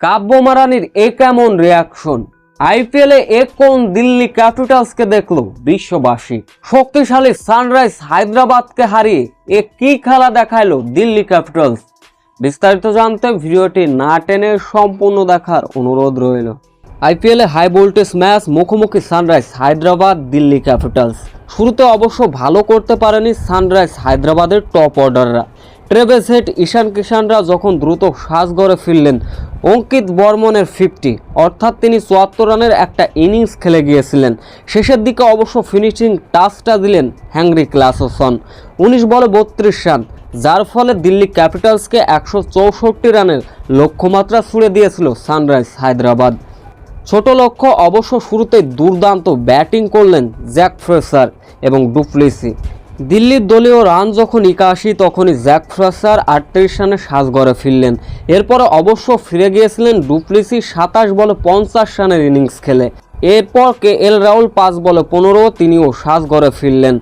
কাব্য মারানির এ কেমন রিয়াকশন আইপিএলে এ কোন দিল্লি ক্যাপিটালসকে দেখল বিশ্ববাসী? শক্তিশালী সানরাইজ হায়দ্রাবাদকে হারিয়ে এ কি খেলা দেখাইলো দিল্লি ক্যাপিটালস বিস্তারিত জানতে ভিডিওটি না টেনে সম্পূর্ণ দেখার অনুরোধ রইল। আইপিএলে হাই ভোল্টেজ ম্যাচ মুখোমুখি সানরাইজ হায়দ্রাবাদ, দিল্লি ক্যাপিটালস শুরুতে অবশ্য ভালো করতে পারেনি সানরাইজ হায়দ্রাবাদের টপ অর্ডাররা ট্রেভেস হেড ঈশান কিষানরা যখন দ্রুত শ্বাস গড়ে ফিরলেন অঙ্কিত বর্মনের ফিফটি অর্থাৎ তিনি চুয়াত্তর রানের একটা ইনিংস খেলে গিয়েছিলেন। শেষের দিকে অবশ্য ফিনিশিং টাচটা দিলেন হ্যাংরি ক্লাসোসন। উনিশ বলে বত্রিশ রান, যার ফলে দিল্লি ক্যাপিটালসকে একশো চৌষট্টি রানের লক্ষ্যমাত্রা ছুড়ে দিয়েছিল সানরাইজ হায়দ্রাবাদ। ছোট লক্ষ্য, অবশ্য শুরুতে দুর্দান্ত ব্যাটিং করলেন জ্যাক ফ্রেসার এবং ডুপ্লিসি। দিল্লির দলীয় রান যখন একাশি, তখনই জ্যাক ফ্রাসার আটত্রিশ রানে সাজগড়ে ফিরলেন। এরপরে অবশ্য ফিরে গিয়েছিলেন ডুপ্লিসি সাতাশ বলে পঞ্চাশ রানের ইনিংস খেলে। এরপর কে এল রাহুল পাঁচ বলে পনেরো, তিনিও সাজগড়ে ফিরলেন।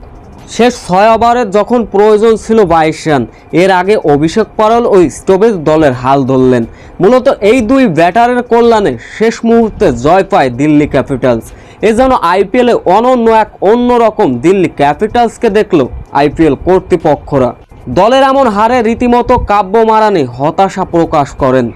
শেষ ছয় ওভারে যখন প্রয়োজন ছিল বাইশ রান, এর আগে অভিষেক পারল ওই স্টোভেজ দলের হাল ধরলেন। মূলত এই দুই ব্যাটারের কল্যাণে শেষ মুহূর্তে জয় পায় দিল্লি ক্যাপিটালস। এ যেন আইপিএলে অনন্য এক অন্যরকম দিল্লি ক্যাপিটালসকে দেখল আইপিএল কর্তৃপক্ষরা। দলের এমন হারে রীতিমতো কাব্য মারানে হতাশা প্রকাশ করেন।